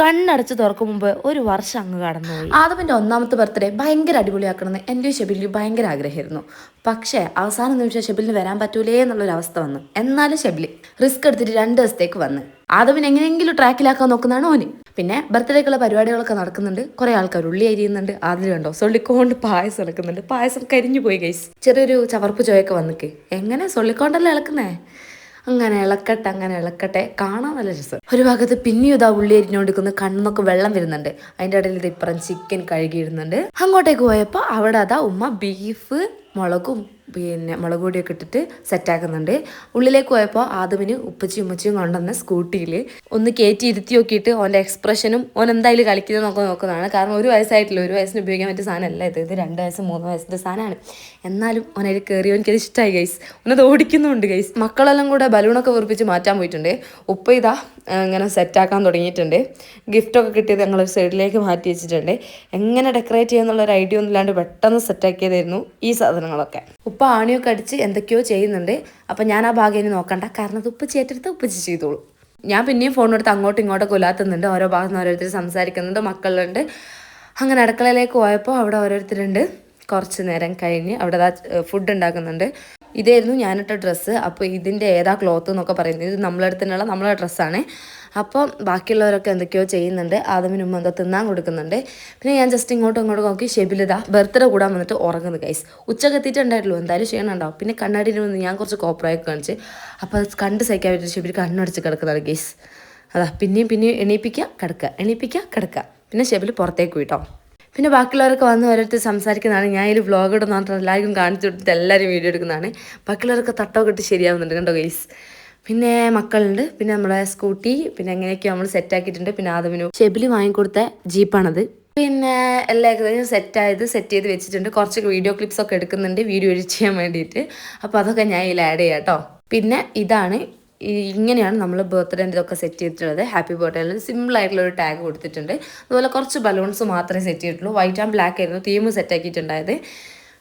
കണ്ണടച്ച് തുറക്കും മുമ്പ് ഒരു വർഷം അങ്ങ് കടന്നുപോയി. ആദവിന്റെ ഒന്നാമത്തെ ബർത്ത്ഡേ ഭയങ്കര അടിപൊളിയാക്കണമെന്ന് എന്റെ ഷെബിലിന് ഭയങ്കര ആഗ്രഹമായിരുന്നു. പക്ഷേ അവസാന നിമിഷം ഷെബിലിന് വരാൻ പറ്റൂലേ എന്നുള്ളൊരു അവസ്ഥ വന്നു. എന്നാലും ഷെബിലി റിസ്ക് എടുത്തിട്ട് രണ്ട് ദിവസത്തേക്ക് വന്ന്. ആദമിന് എങ്ങനെയെങ്കിലും ട്രാക്കിലാക്കാൻ നോക്കുന്നതാണ് ഓന്. പിന്നെ ബർത്ത്ഡേക്കുള്ള പരിപാടികളൊക്കെ നടക്കുന്നുണ്ട്. കുറെ ആൾക്കാർ ഉള്ളി അരിയുന്നുണ്ട്. ആദ്യം കണ്ടോ? സൊള്ളിക്കോണ്ട് പായസം ഇളക്കുന്നുണ്ട് പായസം കരിഞ്ഞു പോയി ഗൈസ് ചെറിയൊരു ചവർപ്പ് ചോയൊക്കെ വന്നിക്ക്. എങ്ങനെ സൊള്ളിക്കോണ്ടല്ലേ ഇളക്കുന്നേ അങ്ങനെ ഇളക്കട്ടെ അങ്ങനെ ഇളക്കട്ടെ. കാണാൻ നല്ല രസം. ഒരു ഭാഗത്ത് പിന്നെയും ഇതാ ഉള്ളി അരിഞ്ഞോണ്ടിരിക്കുന്ന കണ്ണൊക്കെ വെള്ളം വരുന്നുണ്ട്. അതിന്റെ ഇടയിൽ ഇത് ഇപ്പുറം ചിക്കൻ കഴുകിയിടുന്നുണ്ട്. അങ്ങോട്ടേക്ക് പോയപ്പോൾ അവിടെ അതാ ഉമ്മ ബീഫ് മുളകും പിന്നെ മുളക് പൊടിയൊക്കെ ഇട്ടിട്ട് സെറ്റാക്കുന്നുണ്ട് ഉള്ളിലേക്ക് പോയപ്പോൾ ആദമിന് ഉപ്പച്ചി ഉമ്മച്ചിയും കൊണ്ടുവന്ന സ്കൂട്ടിയിൽ ഒന്ന് കയറ്റി ഇരുത്തി നോക്കിയിട്ട് ഓന്റെ എക്സ്പ്രഷനും ഓൻ എന്തായാലും കളിക്കുന്നത് നോക്കാൻ നോക്കുന്നതാണ്. കാരണം ഒരു വയസ്സായിട്ടില്ല ഒരു വയസ്സിന് ഉപയോഗിക്കാൻ പറ്റിയ സാധനമല്ല ഇത്. ഇത് രണ്ട് വയസ്സ് മൂന്ന് വയസ്സിന്റെ സാധനമാണ്. എന്നാലും ഓനതിൽ കയറി എനിക്കത് ഇഷ്ടമായി ഗൈസ് ഓനത് ഓടിക്കുന്നുണ്ട് ഗൈസ് മക്കളെല്ലാം കൂടെ ബലൂണൊക്കെ ഉറപ്പിച്ച് മാറ്റാൻ പോയിട്ടുണ്ട്. ഉപ്പ ഇതാ ഇങ്ങനെ സെറ്റാക്കാൻ തുടങ്ങിയിട്ടുണ്ട്. ഗിഫ്റ്റൊക്കെ കിട്ടിയത് ഞങ്ങൾ ഒരു സൈഡിലേക്ക് മാറ്റി വെച്ചിട്ടുണ്ട്. എങ്ങനെ ഡെക്കറേറ്റ് ചെയ്യാന്നുള്ള ഒരു ഐഡിയ ഒന്നും ഇല്ലാണ്ട് പെട്ടെന്ന് സെറ്റാക്കിയതായിരുന്നു ഈ സാധനങ്ങളൊക്കെ. ആണിയൊക്കെ അടിച്ച് എന്തൊക്കെയോ ചെയ്യുന്നുണ്ട്. അപ്പം ഞാൻ ആ ഭാഗം ഇനി നോക്കണ്ട. കാരണം അത് ഉപ്പ് ചേറ്റെടുത്ത് ഉപ്പച്ച് ചെയ്തോളൂ. ഞാൻ പിന്നെയും ഫോൺ എടുത്ത് അങ്ങോട്ടും ഇങ്ങോട്ടൊക്കെ ഉലാത്തുന്നുണ്ട് ഓരോ ഭാഗത്ത് നിന്ന് ഓരോരുത്തർ സംസാരിക്കുന്നുണ്ട്. മക്കളുണ്ട്. അങ്ങനെ അടുക്കളയിലേക്ക് പോയപ്പോൾ അവിടെ ഓരോരുത്തരുണ്ട്. കുറച്ച് നേരം കഴിഞ്ഞ് അവിടെ ഫുഡ് ഉണ്ടാക്കുന്നുണ്ട്. ഇതായിരുന്നു ഞാനിട്ട ഡ്രസ്സ് അപ്പോൾ ഇതിന്റെ ഏതാ ക്ലോത്ത് എന്നൊക്കെ പറയുന്നത്. ഇത് നമ്മളെ അടുത്തുള്ള നമ്മളെ ഡ്രസ്സാണ് അപ്പോൾ ബാക്കിയുള്ളവരൊക്കെ എന്തൊക്കെയോ ചെയ്യുന്നുണ്ട്. ആദമിന് മുമ്പ് എന്തോ തിന്നാൻ കൊടുക്കുന്നുണ്ട്. പിന്നെ ഞാൻ ജസ്റ്റ് ഇങ്ങോട്ടും ഇങ്ങോട്ടും നോക്കി ഷെബിലിതാ ബർത്ത്ഡേ കൂടാൻ വന്നിട്ട് ഉറങ്ങുന്നു ഗൈസ് ഉച്ചയ്ക്ക് എത്തിയിട്ടുണ്ടായിട്ടുള്ളൂ എന്തായാലും ചെയ്യണുണ്ടാവും പിന്നെ കണ്ണാടിയിൽ വന്ന് ഞാൻ കുറച്ച് കോപ്പറായി കാണിച്ച്. അപ്പോൾ അത് കണ്ട് സഹിക്കാൻ പറ്റും ഷെബിൽ കണ്ണടിച്ച് കിടക്കുന്നതാണ് ഗൈസ് അതാ പിന്നെയും പിന്നെയും എണീപ്പിക്കുക കിടക്കുക എണീപ്പിക്കുക കിടക്കുക പിന്നെ ഷെബിൽ പുറത്തേക്ക് പോയിട്ടോ പിന്നെ ബാക്കിയുള്ളവരൊക്കെ വന്ന് ഓരോരുത്തർ സംസാരിക്കുന്നതാണ്. ഞാൻ ഇതിൽ വ്ളോഗ് ഇടുന്ന എല്ലാവർക്കും കാണിച്ചു കൊടുത്തിട്ട് എല്ലാവരും വീഡിയോ എടുക്കുന്നതാണ്. ബാക്കിയുള്ളവരൊക്കെ തട്ടൊക്കെ ഇട്ട് ശരിയാവുന്നുണ്ട് കണ്ടോ ഗൈസ് പിന്നെ മക്കളുണ്ട്. പിന്നെ നമ്മളെ സ്കൂട്ടി പിന്നെ എങ്ങനെയൊക്കെയോ നമ്മൾ സെറ്റ് ആക്കിയിട്ടുണ്ട്. പിന്നെ ആദവിനു ഷെബിലി വാങ്ങിക്കൊടുത്ത ജീപ്പാണത് പിന്നെ എല്ലാം ഏകദേശം സെറ്റായത് സെറ്റ് ചെയ്ത് വെച്ചിട്ടുണ്ട്. കുറച്ച് വീഡിയോ ക്ലിപ്സ് ഒക്കെ എടുക്കുന്നുണ്ട്. വീഡിയോ എഡിറ്റ് ചെയ്യാൻ വേണ്ടിയിട്ട്. അപ്പോൾ അതൊക്കെ ഞാൻ ഇതിൽ ആഡ് ചെയ്യാം കേട്ടോ പിന്നെ ഇതാണ് ഈ ഇങ്ങനെയാണ് നമ്മൾ ബർത്ത്ഡേന്റെ ഇതൊക്കെ സെറ്റ് ചെയ്തിട്ടുള്ളത്. ഹാപ്പി ബർത്ത്ഡേ സിമ്പിൾ ആയിട്ടുള്ള ഒരു ടാഗ് കൊടുത്തിട്ടുണ്ട്. അതുപോലെ കുറച്ച് ബലൂൺസ് മാത്രമേ സെറ്റ് ചെയ്തിട്ടുള്ളൂ. വൈറ്റ് ആൻഡ് ബ്ലാക്ക് ആയിരുന്നു തീം സെറ്റ് ആക്കിയിട്ടുണ്ടായത്.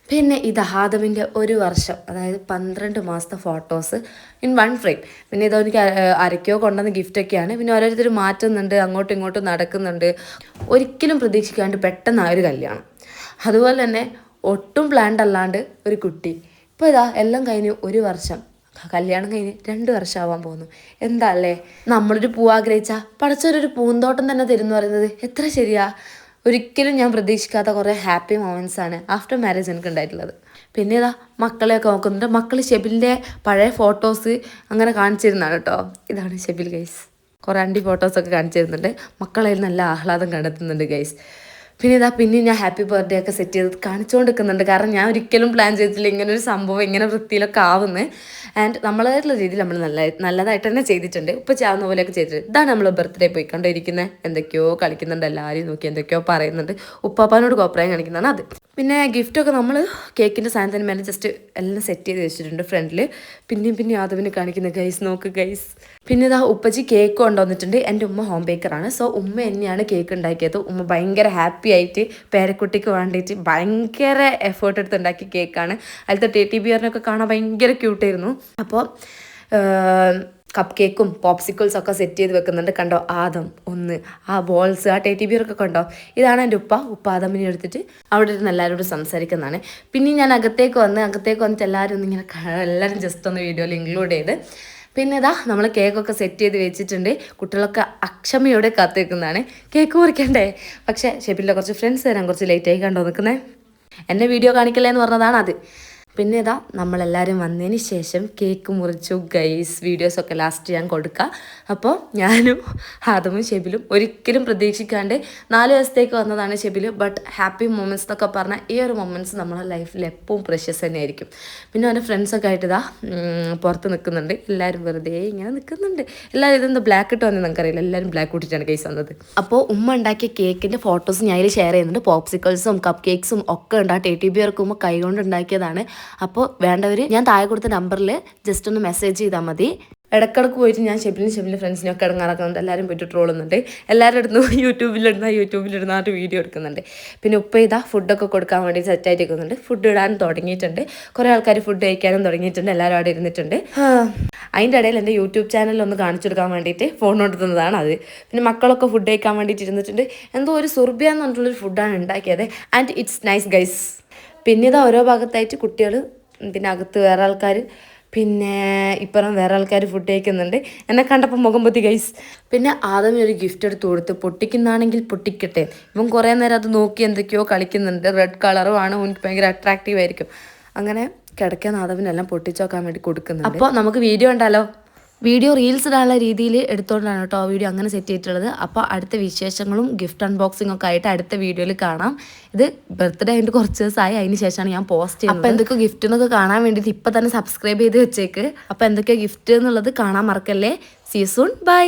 പിന്നെ ഇത് ഹാദമിന്റെ ഒരു വർഷം അതായത് പന്ത്രണ്ട് മാസത്തെ ഫോട്ടോസ് ഇൻ വൺ ഫ്രെയിം പിന്നെ ഇത് എനിക്ക് അരക്കോ കൊണ്ടുവന്ന ഗിഫ്റ്റൊക്കെയാണ് പിന്നെ ഓരോരുത്തർ മാറ്റുന്നുണ്ട് അങ്ങോട്ടും ഇങ്ങോട്ടും നടക്കുന്നുണ്ട്. ഒരിക്കലും പ്രതീക്ഷിക്കാണ്ട് പെട്ടെന്ന് ഒരു കല്യാണം. അതുപോലെ തന്നെ ഒട്ടും പ്ലാൻഡ് അല്ലാണ്ട് ഒരു കുട്ടി. ഇപ്പോൾ ഇതാ എല്ലാം കഴിഞ്ഞ് ഒരു വർഷം. കല്യാണം കഴിഞ്ഞ് രണ്ട് വർഷമാവാൻ പോകുന്നു. എന്താ അല്ലേ നമ്മളൊരു പൂ ആഗ്രഹിച്ച പടച്ചൊരു പൂന്തോട്ടം തന്നെ തരുന്നു പറയുന്നത്. എത്ര ശരിയാ? ഒരിക്കലും ഞാൻ പ്രതീക്ഷിക്കാത്ത കുറേ ഹാപ്പി മൊമെന്റ്സ് ആണ് ആഫ്റ്റർ മാരേജ് എനിക്ക് ഉണ്ടായിട്ടുള്ളത് പിന്നെ ഇതാ മക്കളെയൊക്കെ നോക്കുന്നുണ്ട്. മക്കൾ ഷെബിലിന്റെ പഴയ ഫോട്ടോസ് അങ്ങനെ കാണിച്ചിരുന്നാണ് കേട്ടോ. ഇതാണ് ഷെബിൽ ഗൈസ്. കുറേ അണ്ടി ഫോട്ടോസൊക്കെ കാണിച്ചിരുന്നുണ്ട്. മക്കളെ നല്ല ആഹ്ലാദം കണ്ടെത്തുന്നുണ്ട് ഗൈസ്. പിന്നെ ഇതാ പിന്നെ ഞാൻ ഹാപ്പി ബർത്ത്ഡേ ഒക്കെ സെറ്റ് ചെയ്ത് കാണിച്ചുകൊണ്ട് കാരണം ഞാൻ ഒരിക്കലും പ്ലാൻ ചെയ്തിട്ടില്ല ഇങ്ങനെ ഒരു സംഭവം ഇങ്ങനെ വൃത്തിയിലൊക്കെ ആവുന്നത് ആൻഡ് നമ്മളായിട്ടുള്ള രീതിയിൽ നമ്മൾ നല്ല നല്ലതായിട്ട് തന്നെ ചെയ്തിട്ടുണ്ട്. ഉപ്പ ചാവുന്ന പോലെയൊക്കെ ചെയ്തിട്ടുണ്ട്. ഇതാണ് നമ്മൾ ബർത്ത്ഡേ പോയി കണ്ടിരിക്കുന്നത് എന്തൊക്കെയോ കളിക്കുന്നുണ്ട് എല്ലാവരും നോക്കി എന്തൊക്കെയോ പറയുന്നുണ്ട്. ഉപ്പാപ്പാനോട് കോപ്രായം കാണിക്കുന്നതാണ് അത്. പിന്നെ ഗിഫ്റ്റൊക്കെ നമ്മൾ കേക്കിന്റെ സാധനത്തിന് മേലെ ജസ്റ്റ് എല്ലാം സെറ്റ് ചെയ്ത് വെച്ചിട്ടുണ്ട് ഫ്രണ്ടിൽ പിന്നെയും പിന്നെ യാദവിനെ കാണിക്കുന്ന. ഗൈസ് നോക്ക് ഗൈസ് പിന്നെ ഇതാ ഉപ്പച്ചി കേക്ക് കൊണ്ടുവന്നിട്ടുണ്ട്. എന്റെ ഉമ്മ ഹോം ബേക്കറാണ് സോ ഉമ്മ എന്നെയാണ് കേക്ക് ഉണ്ടാക്കിയത്. ഉമ്മ ഭയങ്കര ഹാപ്പി ആയിട്ട് പേരക്കുട്ടിക്ക് വേണ്ടിയിട്ട് ഭയങ്കര എഫേർട്ട് എടുത്ത് ഉണ്ടാക്കിയ കേക്കാണ്. അതിലത്തെ ടി ടി ബിയറിനൊക്കെ കാണാൻ ഭയങ്കര ക്യൂട്ടായിരുന്നു അപ്പോൾ കപ്പ് കേക്കും പോപ്സിക്കിൾസ് ഒക്കെ സെറ്റ് ചെയ്ത് വെക്കുന്നുണ്ട്. കണ്ടോ? ആദം ഒന്ന് ആ ബോൾസ് ആ ടേറ്റി ബിയറൊക്കെ കണ്ടോ? ഇതാണ് എന്റെ ഉപ്പ. ഉപ്പ ആദമിനെ എടുത്തിട്ട് അവിടെ ഇരുന്ന് എല്ലാവരോടും സംസാരിക്കുന്നതാണ്. പിന്നെ ഞാൻ അകത്തേക്ക് വന്ന് അകത്തേക്ക് വന്നിട്ട് എല്ലാവരും ഒന്ന് ഇങ്ങനെ എല്ലാവരും ജസ്റ്റ് ഒന്ന് വീഡിയോയിൽ ഇൻക്ലൂഡ് ചെയ്ത് പിന്നെ ഇതാ നമ്മൾ കേക്കൊക്കെ സെറ്റ് ചെയ്ത് വെച്ചിട്ടുണ്ട്. കുട്ടികളൊക്കെ അക്ഷമയോടെ കാത്തു നിൽക്കുന്നതാണ് കേക്ക് മുറിക്കണ്ടേ? പക്ഷേ ഷെബിലിന്റെ കുറച്ച് ഫ്രണ്ട്സ് തരാൻ കുറച്ച് ലേറ്റായി കണ്ടോ നിൽക്കുന്നത് എന്നെ വീഡിയോ കാണിക്കല്ലേ എന്ന് പറഞ്ഞതാണ് അത്. പിന്നെ ഇതാ നമ്മളെല്ലാവരും വന്നതിന് ശേഷം കേക്ക് മുറിച്ചു ഗൈസ് വീഡിയോസൊക്കെ ലാസ്റ്റ് ഞാൻ കൊടുക്കുക അപ്പോൾ ഞാനും ആദമും ഷെബിലും ഒരിക്കലും പ്രതീക്ഷിക്കാണ്ട് നാല് ദിവസത്തേക്ക് വന്നതാണ് ഷെബിൽ ബട്ട് ഹാപ്പി മൊമെന്റ്സ് എന്നൊക്കെ പറഞ്ഞാൽ ഈ ഒരു മൊമെന്റ്സ് നമ്മളെ ലൈഫിൽ എപ്പോഴും പ്രഷ്യസ് തന്നെയായിരിക്കും. പിന്നെ അവന്റെ ഫ്രണ്ട്സൊക്കെ ആയിട്ട് ഇതാ പുറത്ത് നിൽക്കുന്നുണ്ട് എല്ലാവരും വെറുതെ ഇങ്ങനെ നിൽക്കുന്നുണ്ട് എല്ലാവരും ഇതെന്താ ബ്ലാക്ക് ഇട്ട് വന്നത് നമുക്കറിയില്ല എല്ലാവരും ബ്ലാക്ക് ഇട്ടിട്ടാണ് കേസ് വന്നത്. അപ്പോൾ ഉമ്മ ഉണ്ടാക്കിയ കേക്കിന്റെ ഫോട്ടോസ് ഞാൻ അതിൽ ഷെയർ ചെയ്യുന്നുണ്ട്. പോപ്സിക്കൾസും കപ്പ് കേക്ക്സും ഒക്കെ ഉണ്ട്. ആ ടേറ്റി ബിയർക്ക് ഉമ്മ കൈകൊണ്ട് ഉണ്ടാക്കിയതാണ്. അപ്പോൾ വേണ്ടവർ ഞാൻ താഴെ കൊടുത്ത നമ്പറിൽ ജസ്റ്റ് ഒന്ന് മെസ്സേജ് ചെയ്താൽ മതി. ഇടക്കിടക്ക് പോയിട്ട് ഞാൻ ഷെബിലും ഷെബിലും ഫ്രണ്ട്സിനും ഒക്കെ ഇടങ്ങാറാക്കുന്നുണ്ട്. എല്ലാവരും പോയിട്ട് ട്രോളുന്നുണ്ട് എല്ലാവരും ഇടുന്നു യൂട്യൂബിലിടുന്ന യൂട്യൂബിലിടുന്നതായിട്ട് വീഡിയോ എടുക്കുന്നുണ്ട്. പിന്നെ ഉപ്പ ഇതാ ഫുഡൊക്കെ കൊടുക്കാൻ വേണ്ടി സെറ്റായിട്ട് നിൽക്കുന്നുണ്ട് ഫുഡ് ഇടാൻ തുടങ്ങിയിട്ടുണ്ട്. കുറേ ആൾക്കാർ ഫുഡ് കഴിക്കാനും തുടങ്ങിയിട്ടുണ്ട്. എല്ലാവരും അവിടെ ഇരുന്നിട്ടുണ്ട്. അതിന്റെ ഇടയിൽ എന്റെ യൂട്യൂബ് ചാനൽ ഒന്ന് കാണിച്ചു കൊടുക്കാൻ വേണ്ടിയിട്ട് ഫോൺ കൊടുക്കുന്നതാണ് അത്. പിന്നെ മക്കളൊക്കെ ഫുഡ് കഴിക്കാൻ വേണ്ടിയിട്ട് ഇരുന്നിട്ടുണ്ട്. എന്തോ ഒരു സുർബിയ എന്ന് പറഞ്ഞിട്ടുള്ളൊരു ഫുഡാണ് ഉണ്ടാക്കിയത്. ആൻഡ് ഇറ്റ്സ് നൈസ് ഗൈസ് പിന്നെ ഇത് ഓരോ ഭാഗത്തായിട്ട് കുട്ടികൾ പിന്നെ അകത്ത് വേറെ ആൾക്കാർ പിന്നെ ഇപ്പുറം വേറെ ആൾക്കാർ ഫുഡ് കഴിക്കുന്നുണ്ട്. എന്നെ കണ്ടപ്പോൾ മുഖം പൊത്തി ഗൈസ് പിന്നെ ആദ്യമേ ഒരു ഗിഫ്റ്റ് എടുത്ത് കൊടുത്ത് പൊട്ടിക്കുന്നാണെങ്കിൽ പൊട്ടിക്കട്ടെ. ഇവൻ കുറേ നേരം അത് നോക്കി എന്തൊക്കെയോ കളിക്കുന്നുണ്ട്. റെഡ് കളറും ആണ്. എനിക്ക് ഭയങ്കര അട്രാക്റ്റീവ് ആയിരിക്കും. അങ്ങനെ കിടക്കാൻ ആദവിനെല്ലാം പൊട്ടിച്ചോക്കാൻ വേണ്ടി കൊടുക്കുന്നു അപ്പോൾ നമുക്ക് വീഡിയോ ഉണ്ടല്ലോ വീഡിയോ റീൽസ് ഇടാനുള്ള രീതിയിൽ എടുത്തോണ്ടാണ് കേട്ടോ വീഡിയോ അങ്ങനെ സെറ്റ് ചെയ്തിട്ടുള്ളത്. അപ്പോൾ അടുത്ത വിശേഷങ്ങളും ഗിഫ്റ്റ് അൺബോക്സിംഗ് ഒക്കെ ആയിട്ട് അടുത്ത വീഡിയോയിൽ കാണാം. ഇത് ബർത്ത്ഡേ ആയിട്ട് കുറച്ച് ദിവസമായി. അതിന് ശേഷമാണ് ഞാൻ പോസ്റ്റ് ചെയ്യുന്നത്. അപ്പോൾ എന്തൊക്കെ ഗിഫ്റ്റ് എന്നൊക്കെ കാണാൻ വേണ്ടിയിട്ട് ഇപ്പം തന്നെ സബ്സ്ക്രൈബ് ചെയ്ത് വെച്ചേക്ക്. അപ്പോൾ എന്തൊക്കെയാണ് ഗിഫ്റ്റ് എന്നുള്ളത് കാണാൻ മറക്കല്ലേ? സീസൂൺ ബൈ